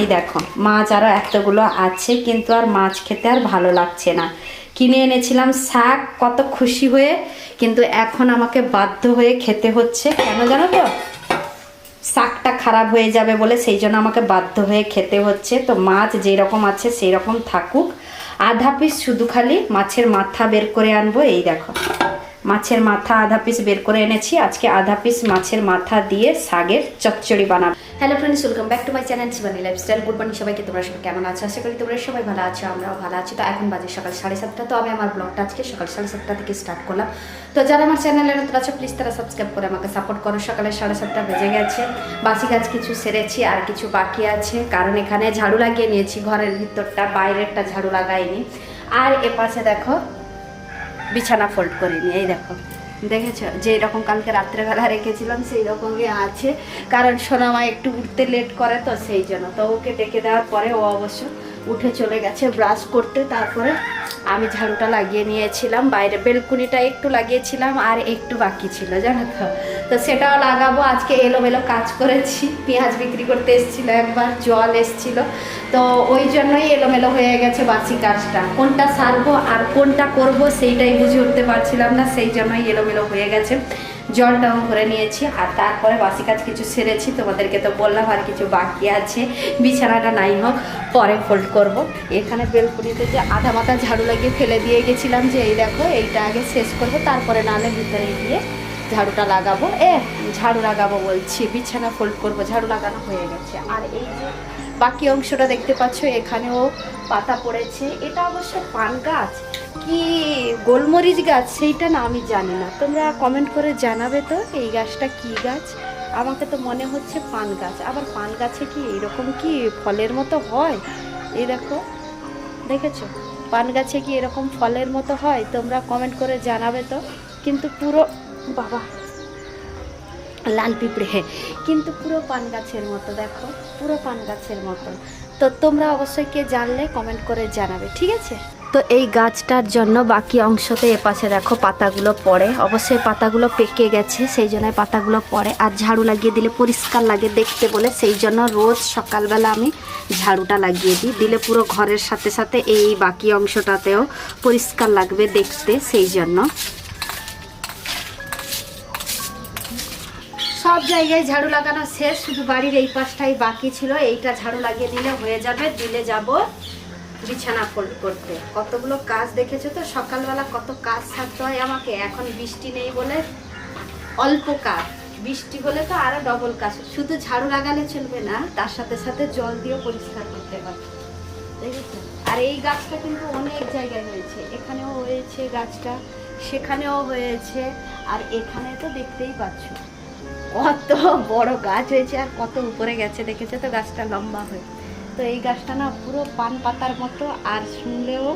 এই দেখো, মাছ আরও এতগুলো আছে, কিন্তু আর মাছ খেতে আর ভালো লাগছে না। কিনে এনেছিলাম শাক, কত খুশি হয়ে, কিন্তু এখন আমাকে বাধ্য হয়ে খেতে হচ্ছে। কেন জানো তো? শাকটা খারাপ হয়ে যাবে বলে সেই জন্য আমাকে বাধ্য হয়ে খেতে হচ্ছে। তো মাছ যেই রকম আছে সেই রকম থাকুক। আধা পিস শুধু খালি মাছের মাথা বের করে আনব, এই দেখো। মাছের মাথা আধা পিস বের করে এনেছি। আজকে আধা পিস মাছের মাথা দিয়ে শাগের চচ্চড়ি বানাবো। Hello friends welcome back to my channel Shivani lifestyle good morning সবাইকে তোমরা সবাই কেমন আছো? আশা করি তোমরা সবাই ভালো আছো, আমরাও ভালো আছি। তো এখন বাজে সকাল সাড়ে সাতটা, তো আমি আমার ব্লগটা আজকে সকাল সাড়ে সাতটা থেকে স্টার্ট করলাম। তো যারা আমার চ্যানেলে নতুন আছো প্লিজ তারা সাবস্ক্রাইব করে আমাকে সাপোর্ট করো। সকালে সাড়ে সাতটা বেজে গেছে। বাসি কাজ কিছু সেরেছি, আর কিছু বাকি আছে। কারণ এখানে ঝাড়ু লাগিয়ে নিয়েছি, ঘরের ভিতরটা, বাইরেরটা ঝাড়ু লাগাইনি। আর এপাশে দেখো বিছানা ফোল্ড করিনি এই দেখো। দেখেছ? যে এরকম কালকে রাত্রেবেলা রেখেছিলাম, সেই রকমই আছে। কারণ সোনামা একটু উঠতে লেট করে তো, সেই জন্য। তো ওকে ডেকে দেওয়ার পরে ও অবশ্য উঠে চলে গেছে ব্রাশ করতে। তারপরে আমি ঝাড়ুটা লাগিয়ে নিয়েছিলাম, বাইরে বেলকুনিটা একটু লাগিয়েছিলাম আর একটু বাকি ছিল, জানো তো। তো সেটাও লাগাবো, আজকে এলোমেলো কাজ করেছি, পেঁয়াজ বিক্রি করতে এসেছিল একবার, জল এসছিল। তো ওই জন্যই এলোমেলো হয়ে গেছে বাসি কাজটা। কোনটা সারবো আর কোনটা করব সেইটাই বুঝে উঠতে পারছিলাম না, সেই জন্যই এলোমেলো হয়ে গেছে। জলটাও ভরে নিয়েছি আর তারপরে বাসি কাজ কিছু সেরেছি। তোমাদেরকে তো বললাম আর কিছু বাকি আছে। বিছানাটা নাই হোক, পরে ফোল্ড করব। এখানে বেলকুনিতে যে আধা মাথা ঝাড়ু লাগিয়ে ফেলে দিয়ে গেছিলাম যে এই দেখো, এইটা আগে শেষ করব, তারপরে নালে ভিতরে গিয়ে ঝাড়ুটা লাগাবো। এ, ঝাড়ু লাগাবো বলছি, বিছানা ফোল্ড করব, ঝাড়ু লাগানো হয়ে গেছে। আর এই যে বাকি অংশটা দেখতে পাচ্ছ, এখানেও পাতা পড়েছে। এটা অবশ্য পান গাছ। কি গোলমরিচ গাছ সেইটা না আমি জানি না। তোমরা কমেন্ট করে জানাবে তো এই গাছটা কি গাছ? আমাকে তো মনে হচ্ছে পান গাছ। আবার পান গাছে কি এরকম কি ফলের মতো হয়? এই দেখো, দেখেছ? পান গাছে কি এরকম ফলের মতো হয়? তোমরা কমেন্ট করে জানাবে তো। কিন্তু পুরো, বাবা, লাল পিঁপড়ে। কিন্তু পুরো পান গাছের মতো, দেখো, পুরো পান গাছের মতো। তো তোমরা অবশ্যই কে জানলে কমেন্ট করে জানাবে, ঠিক আছে? তো এই গাছটার জন্য বাকি অংশতে এপাশে দেখো পাতাগুলো পড়ে। অবশ্যই পাতাগুলো পেকে গেছে, সেই জন্য পাতাগুলো পড়ে। আর ঝাড়ু লাগিয়ে দিলে পরিষ্কার লাগে দেখতে বলে, সেই জন্য রোজ সকালবেলা আমি ঝাড়ুটা লাগিয়ে দিই। দিলে পুরো ঘরের সাথে সাথে এই বাকি অংশটাতেও পরিষ্কার লাগবে দেখতে, সেই জন্য। সব জায়গায় ঝাড়ু লাগানো শেষ, শুধু বাড়ির এই পাশটাই বাকি ছিল। এইটা ঝাড়ু লাগিয়ে দিলে হয়ে যাবে, দিলে যাব বিছানা করতে। কতগুলো কাজ দেখেছ তো? সকালবেলা কত কাজ থাকতে হয় আমাকে? এখন বৃষ্টি নেই বলে অল্প কাজ। বৃষ্টি হলে তো আরও ডবল কাজ। শুধু ঝাড়ু লাগালে চলবে না, তার সাথে সাথে জল দিয়েও পরিষ্কার করতে হবে। দেখেছ? আর এই গাছটা কিন্তু অনেক জায়গায় হয়েছে। এখানেও হয়েছে গাছটা, সেখানেও হয়েছে, আর এখানে তো দেখতেই পাচ্ছ। কত বড় গাছ হয়েছে আর কত উপরে গেছে। দেখেছে তো? গাছটা লম্বা হয়ে তো এই গাছটা না পুরো পান পাতার মতো আর শুনলেও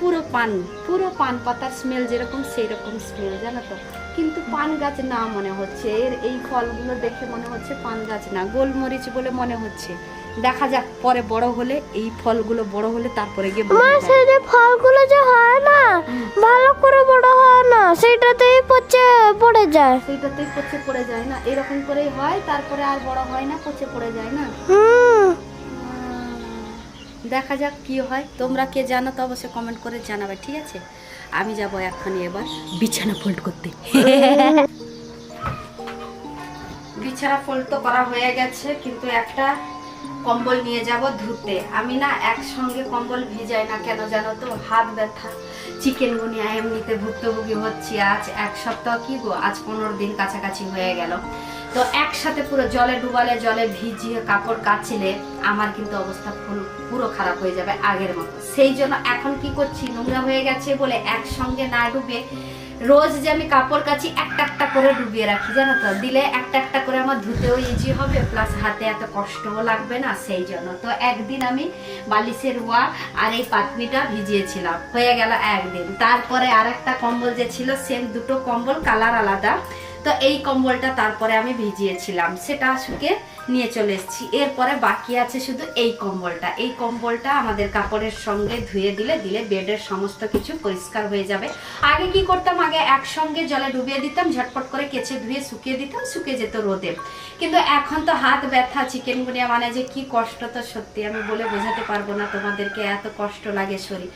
পুরো পান পুরো পান পাতার স্মেল যেরকম সেই রকম স্মেল জানো তো? কিন্তু পান গাছ না মনে হচ্ছে। এর এই ফলগুলো দেখে মনে হচ্ছে পান গাছ না গোলমরিচ বলে মনে হচ্ছে। দেখা যাক পরে বড় হলে এই ফলগুলো বড় হলে তারপরে গিয়ে মা সেই ফলগুলো যে হয় না ভালো করে বড় হয় না সেটাতেই পচে পড়ে যায়। সেইটাতেই পচে পড়ে যায় না। এরকম করেই হয় তারপরে আর বড় হয় না পচে পড়ে যায় না। হুম। দেখা যাক কি হয়। তোমরা কে জানো তো অবশ্যই কমেন্ট করে জানাবে ঠিক আছে? আমি যাব একখানি এবার। বিছানা ফোল্ড করতে। বিছানা ফোল্ড তো করা হয়ে গেছে কিন্তু একটা কম্বল নিয়ে যাব ধুতে। আমি না একসঙ্গে কম্বল ভিজাই না কেন জানো তো? হাত ব্যথা। চিকেন গুনিয়া এমনিতে ভুক্তভোগী হচ্ছি। আজ এক সপ্তাহ কি গো? আজ পনেরো দিন কাছাকাছি হয়ে গেল। তো একসাথে পুরো জলে ডুবালে, জলে ভিজিয়ে কাপড় কাচলে আমার কিন্তু অবস্থা পুরো- খারাপ হয়ে যাবে আগের মতো। সেই জন্য এখন কি করছি? নোংরা হয়ে গেছে বলে একসঙ্গে না ডুবে রোজ যে আমি কাপড় কাচি, একটা একটা করে ডুবিয়ে রাখি, জানো তো? দিলে একটা একটা করে আমার ধুতেও ইজি হবে প্লাস হাতে এত কষ্টও লাগবে না, সেই জন্য। তো একদিন আমি বালিশের ওয়া আর এই পাতমিটা ভিজিয়েছিলাম। হয়ে গেল একদিন। তারপরে আর একটা কম্বল যে ছিল সেম দুটো কম্বল কালার আলাদা। তো এই কম্বলটা তারপরে আমি ভিজিয়েছিলাম। সেটা শুকে নিয়ে চলে এসেছি। এরপরে বাকি আছে শুধু এই কম্বলটা। এই কম্বলটা আমাদের কাপড়ের সঙ্গে ধুয়ে দিলে দিলে বেডের সমস্ত কিছু পরিষ্কার হয়ে যাবে। আগে কি করতাম? আগে একসঙ্গে জলে ডুবিয়ে দিতাম, ঝটপট করে কেচে ধুয়ে শুকিয়ে দিতাম, শুকিয়ে যেত রোদে। কিন্তু এখন তো হাত ব্যথা, চিকেন গুনিয়া মানে যে কি কষ্ট তো সত্যি আমি বলে বোঝাতে পারব না তোমাদেরকে, এত কষ্ট লাগে শরীর।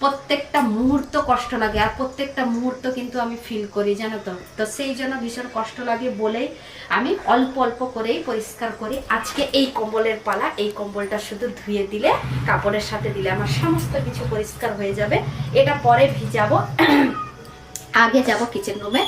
প্রত্যেকটা মুহূর্ত কষ্ট লাগে, আর প্রত্যেকটা মুহূর্ত কিন্তু আমি ফিল করি, জানো তো? তো সেই জন্য ভীষণ কষ্ট লাগে বলেই আমি অল্প অল্প করেই পরিষ্কার করি। আজকে এই কম্বলের পালা, এই কম্বলটা শুধু ধুয়ে দিলে, কাপড়ের সাথে দিলে আমার সমস্ত কিছু পরিষ্কার হয়ে যাবে। এটা পরে ভিজাবো। আগে যাব কিচেন রুমে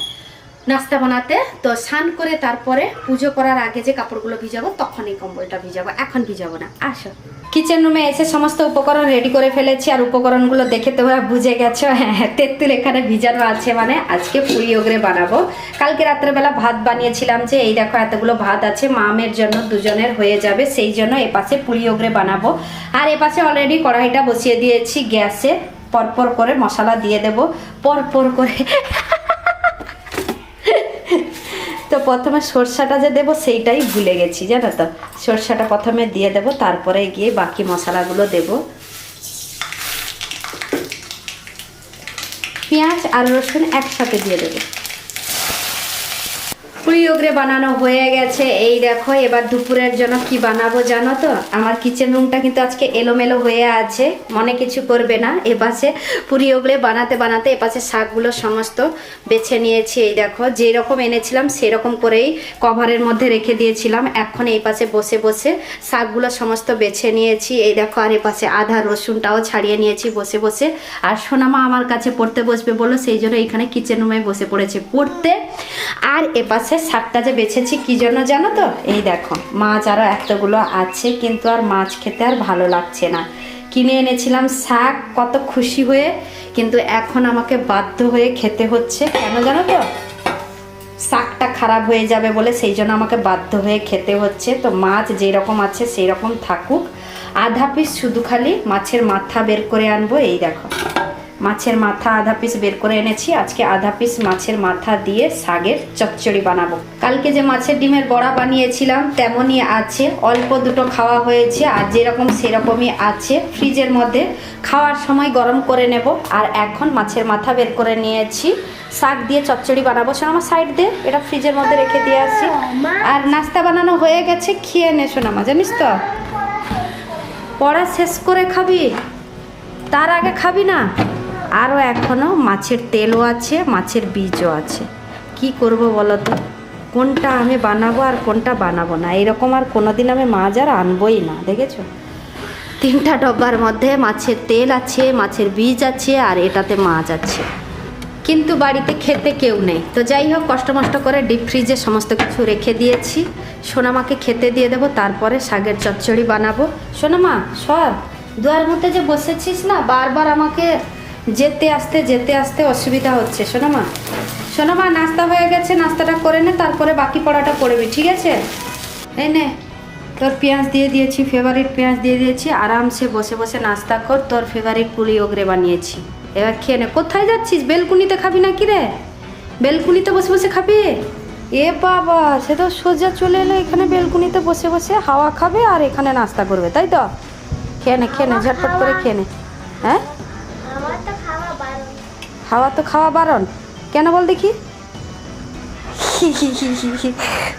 নাস্তা বানাতে তো স্নান করে তারপরে পুজো করার আগে যে কাপড়গুলো ভিজাবো তখন এই কম্বলটা ভিজাবো। এখন ভিজাবো না। আসো। কিচেন রুমে এসে সমস্ত উপকরণ রেডি করে ফেলেছি আর উপকরণগুলো দেখে তোমরা বুঝে গেছো হ্যাঁ হ্যাঁ, তেঁতুল এখানে ভিজানো আছে মানে আজকে পুরি ওগরে বানাবো। কালকে রাত্রেবেলা ভাত বানিয়েছিলাম যে এই দেখো এতগুলো ভাত আছে মামের জন্য দুজনের হয়ে যাবে সেই জন্য এপাশে পুরি ওগরে বানাবো। আর এপাশে অলরেডি কড়াইটা বসিয়ে দিয়েছি গ্যাসে পরপর করে মশলা দিয়ে দেব। পরপর করে তো প্রথমে সরষাটা যে দেবো, সেইটাই ভুলে গেছি, জানো তো? সরষাটা প্রথমে দিয়ে দেব, তারপরে গিয়ে বাকি মশলাগুলো দেব। পেঁয়াজ আর রসুন একসাথে দিয়ে দেবো। পুরি ওগরে বানানো হয়ে গেছে। এই দেখো, এবার দুপুরের জন্য কি বানাবো জানো তো? আমার কিচেন রুমটা কিন্তু আজকে এলোমেলো হয়ে আছে, মনে কিছু করবে না। এপাশে পুরি ওগরে বানাতে বানাতে এপাশে শাকগুলো সমস্ত বেছে নিয়েছি। এই দেখো, যেরকম এনেছিলাম সেরকম করেই কভারের মধ্যে রেখে দিয়েছিলাম। এখন এই পাশে বসে বসে শাকগুলো সমস্ত বেছে নিয়েছি। এই দেখো, আর এপাশে আধা রসুনটাও ছাড়িয়ে নিয়েছি বসে বসে। আর সোনামা আমার কাছে পড়তে বসবে বলো, সেই জন্য এখানে কিচেন রুমে বসে পড়েছে পড়তে। আর এপাশে শাকটা যে বেছেছি, কি জন্য জানো তো? এই দেখো, মাছ আরও এতগুলো আছে, কিন্তু আর মাছ খেতে আর ভালো লাগছে না। কিনে এনেছিলাম শাক, কত খুশি হয়ে, কিন্তু এখন আমাকে বাধ্য হয়ে খেতে হচ্ছে। কেন জানো তো? শাকটা খারাপ হয়ে যাবে বলে সেই জন্য আমাকে বাধ্য হয়ে খেতে হচ্ছে। তো মাছ যেই রকম আছে সেই রকম থাকুক। আধা পিস শুধু খালি মাছের মাথা বের করে আনব, এই দেখো। মাছের মাথা আধা পিস বের করে এনেছি। আজকে আধা পিস মাছের মাথা দিয়ে শাগের চচ্চড়ি বানাবো। কালকে যে মাছের ডিমের বড়া বানিয়েছিলাম তেমনই আছে। অল্প দুটো খাওয়া হয়েছে আর যেরকম সেরকমই আছে। ফ্রিজের মধ্যে খাওয়ার সময় গরম করে নেব। আর এখন মাছের মাথা বের করে নিয়েছি। শাক দিয়ে চচ্চড়ি বানাবো। শোনো আমার সাইড দিয়ে এটা ফ্রিজের মধ্যে রেখে দিয়ে আসি। আর নাস্তা বানানো হয়ে গেছে খেয়ে নে শোনামা জানিস তো? পড়া শেষ করে খাবি? তার আগে খাবি না? আরও এখনও মাছের তেলও আছে, মাছের বীজও আছে। কি করব বলো তো কোনটা আমি বানাবো আর কোনটা বানাবো না? এরকম আর কোনো দিন আমি মাছ আর আনবোই না, দেখেছ? তিনটা ডব্বার মধ্যে মাছের তেল আছে, মাছের বীজ আছে আর এটাতে মাছ আছে। কিন্তু বাড়িতে খেতে কেউ নেই। তো যাই হোক কষ্ট মষ্ট করে ডিপ ফ্রিজে সমস্ত কিছু রেখে দিয়েছি। সোনামাকে খেতে দিয়ে দেবো, তারপরে শাগের চচ্চড়ি বানাবো। সোনামা, সর, দুয়ার মধ্যে যে বসেছিস না, বারবার আমাকে যেতে আসতে যেতে আসতে অসুবিধা হচ্ছে। সোনামা সোনামা নাস্তা হয়ে গেছে নাস্তাটা করে নে তারপরে বাকি পড়াটা পড়বি ঠিক আছে? এই নে। তোর পেঁয়াজ দিয়ে দিয়েছি ফেভারিট পেঁয়াজ দিয়ে দিয়েছি আরামসে বসে বসে নাস্তা কর তোর ফেভারিট পুলি ওগরে বানিয়েছি। এবার খেয়ে নে। কোথায় যাচ্ছিস? বেলকুনিতে খাবি না কি রে? বেলকুনিতে বসে বসে খাবি? এ বাবা সে তো সোজা চলে এলো এখানে বেলকুনিতে বসে বসে হাওয়া খাবে আর এখানে নাস্তা করবে তাই তো? খেয়ে নে খেয়ে নে ঝটপট করে খেয়ে নে। হ্যাঁ আমার তো খাওয়া বারণ হাওয়া তো খাওয়া বারণ। কেন বল দেখি?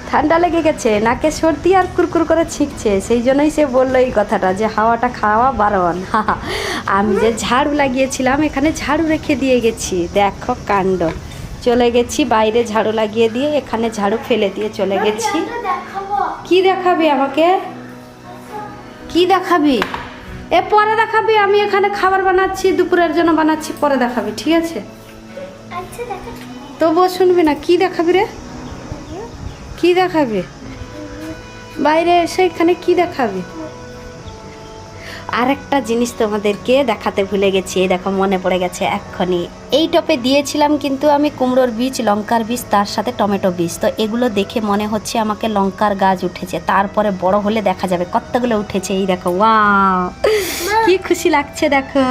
ঠান্ডা লেগে গেছে নাকে সর্দি আর কুরকুর করে ছিঁকছে। সেই জন্যই সে বলল এই কথাটা যে হাওয়াটা খাওয়া বারণ। আমি যে ঝাড়ু লাগিয়েছিলাম এখানে ঝাড়ু রেখে দিয়ে গেছি। দেখো কাণ্ড। চলে গেছি বাইরে ঝাড়ু লাগিয়ে দিয়ে এখানে ঝাড়ু ফেলে দিয়ে চলে গেছি। কি দেখাবি আমাকে? কি দেখাবি? এ পরে দেখাবি আমি এখানে খাবার বানাচ্ছি দুপুরের জন্য বানাচ্ছি পরে দেখাবি ঠিক আছে? আচ্ছা তবুও শুনবি না কি দেখাবি রে? কি দেখাবি? বাইরে এসে এখানে কি দেখাবি? আরেকটা জিনিস তোমাদেরকে দেখাতে ভুলে গেছি এই দেখো মনে পড়ে গেছে এক্ষুনি। এই টপে দিয়েছিলাম কিন্তু আমি কুমড়োর বীজ লঙ্কার বীজ তার সাথে টমেটো বীজ। তো এগুলো দেখে মনে হচ্ছে আমাকে লঙ্কার গাছ উঠেছে। তারপরে বড় হলে দেখা যাবে কতগুলো উঠেছে এই দেখো ওয়া কি খুশি লাগছে দেখো।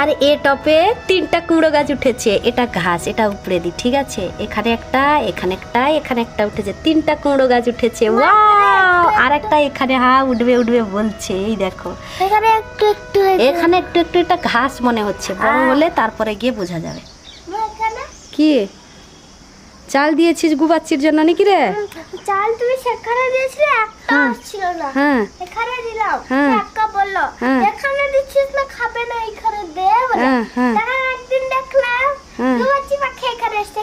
আর এ টপে তিনটা কুমড়ো গাছ উঠেছে এটা ঘাস এটা উপরে দিই ঠিক আছে? এখানে একটা এখানে একটা এখানে একটা উঠেছে তিনটা কুমড়ো গাছ উঠেছে। আর একটা এখানে হা উঠবে উঠবে বলছে এই দেখো। এখানে একটু একটু এখানে একটু একটু একটা ঘাস মনে হচ্ছে বড়। হলে তারপরে গিয়ে বোঝা যাবে। কি? চাল দিয়েছিস গুবাচ্ছির জন্য নাকি রে চাল তুমি সেখানে দিয়েছিলে একটা হ্যাঁ। ছিল না হ্যাঁ এখানে দিলাম হ্যাঁ। একা বলল হ্যাঁ। এখানে দিচ্ছিস না খাবে না এখানে দে বলে হ্যাঁ, হ্যাঁ। একদিন দেখলাম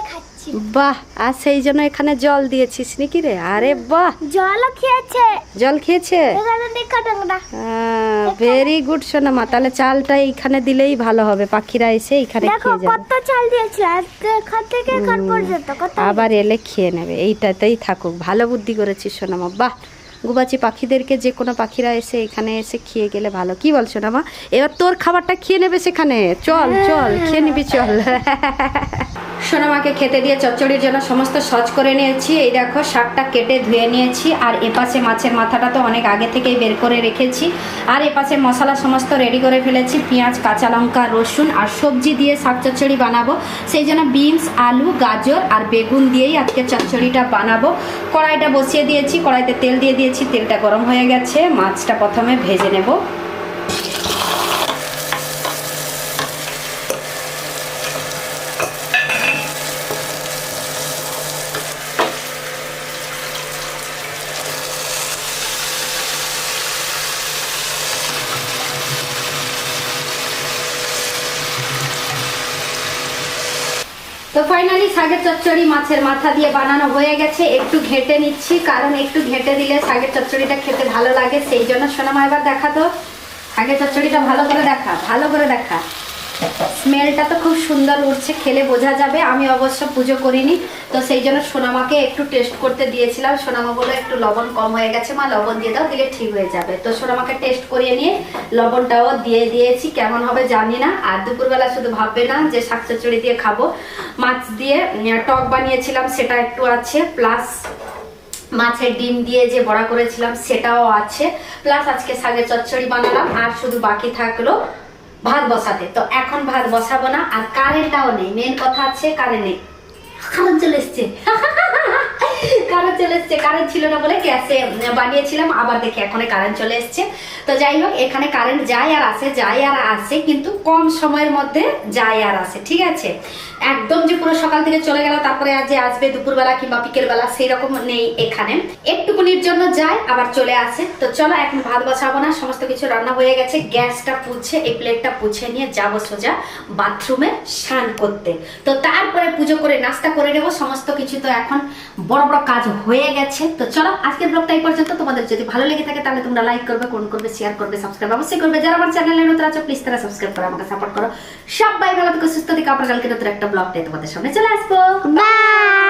খাচ্ছি। বাহ আর সেই জন্য এখানে জল দিয়েছিস নাকি রে? আরে বাহ। জলও খেয়েছে। জল খেয়েছে? ভেরি গুড সোনামা। তাহলে চালটা এইখানে দিলেই ভালো হবে। পাখিরা এসে এইখানে খেয়ে যাবে। কত চাল দিয়েছিল এখান থেকে এখান পর্যন্ত আবার এলে খেয়ে নেবে। এইটাতেই থাকুক। ভালো বুদ্ধি করেছিস সোনামা। বাহ। গুবাচি পাখিদেরকে যে কোনো পাখিরা এসে এখানে এসে খেয়ে গেলে ভালো। কি বল সোনামা? এবার তোর খাবারটা খেয়ে নেবে সেখানে। চল চল, খেয়ে নিবি, চল। সোনামাকে খেতে দিয়ে চচ্চড়ির জন্য সমস্ত সজ করে নিয়েছি। এই দেখো, শাকটা কেটে ধুয়ে নিয়েছি। আর এপাশে মাছের মাথাটা তো অনেক আগে থেকেই বের করে রেখেছি। আর এপাশে মশলা সমস্ত রেডি করে ফেলেছি। পেঁয়াজ, কাঁচা লঙ্কা, রসুন আর সবজি দিয়ে শাক চচ্চড়ি বানাবো। সেই জন্য বিনস, আলু, গাজর আর বেগুন দিয়েই আজকে চচ্চড়িটা বানাবো। কড়াইটা বসিয়ে দিয়েছি। কড়াইতে তেল দিয়ে দিয়ে দিয়েছি তেলটা গরম হয়ে গেছে মাছটা প্রথমে ভেজে নেব। তো ফাইনালি শাগের চচ্চড়ি মাছের মাথা দিয়ে বানানো হয়ে গেছে। একটু ঘেটে নিচ্ছি, কারণ একটু ঘেটে দিলে শাগের চচ্চড়িটা খেতে ভালো লাগে, সেই জন্য সোনামা এবার দেখা তো শাগের চচ্চড়িটা ভালো করে দেখা, ভালো করে দেখা। স্মেলটা তো খুব সুন্দর উঠছে, খেলে বোঝা যাবে। আমি অবশ্য পুজো করিনি, তো সেই জন্য সোনামাকে একটু টেস্ট করতে দিয়েছিলাম। সোনামা বলে একটু লবণ কম হয়ে গেছে, মা লবণ দিয়ে দাও, দিলে ঠিক হয়ে যাবে। তো সোনামাকে টেস্ট করিয়ে নিয়ে লবণটাও দিয়ে দিয়েছি, কেমন হবে জানি না। আর দুপুরবেলা শুধু ভাববে না যে শাক চচ্চড়ি দিয়ে খাব। মাছ দিয়ে টক বানিয়েছিলাম, সেটা একটু আছে। প্লাস মাছের ডিম দিয়ে যে বড়া করেছিলাম, সেটাও আছে। প্লাস আজকে শাকের চচ্চড়ি বানালাম, আর শুধু বাকি থাকল ভাত বসাতে। তো এখন ভাত বসাবো না, আর কারেন্টটাও নেই। মেন কথা আছে কারেন্ট নেই। কারেন্ট চলে এসছে। কারেন্ট চলে এসছে। কারেন্ট ছিল না বলে গ্যাসে বানিয়েছিলাম, আবার দেখি এখন কারেন্ট চলে এসছে। তো যাই হোক, এখানে কারেন্ট যায় আর আসে, যায় আর আসে, কিন্তু কম সময়ের মধ্যে যায় আর আসে, ঠিক আছে? একদম যে পুরো সকাল থেকে চলে গেল, তারপরে আজ যে আসবে দুপুরবেলা কিংবা বিকেলবেলা, সেই রকম নেই এখানে। একটুকুনির জন্য যায়, আবার চলে আসে। তো চলো, এখন ভাত বসাবো না, সমস্ত কিছু রান্না হয়ে গেছে। গ্যাসটা পুছে, এই প্লেটটা পুছে নিয়ে যাব সোজা বাথরুমে স্নান করতে। তো তারপরে পুজো করে, নাস্তা করে নেব, সমস্ত কিছু তো এখন বড় বড় কাজ হয়ে গেছে। তো চলো, আজকের ব্লগটা এই পর্যন্ত। তোমাদের যদি ভালো লেগে থাকে, তাহলে তোমরা লাইক করবে কমেন্ট করবে শেয়ার করবে সাবস্ক্রাইব অবশ্যই করবে। যারা আমার চ্যানেলে নতুন আছো প্লিজ তারা সাবস্ক্রাইব করে আমাকে সাপোর্ট করো। সব সবাই ভালো থেকে, সুস্থ থেকে। আপনার কালকে নতুন একটা ব্লগ নিয়ে তোমাদের সামনে চলে আসব। বাই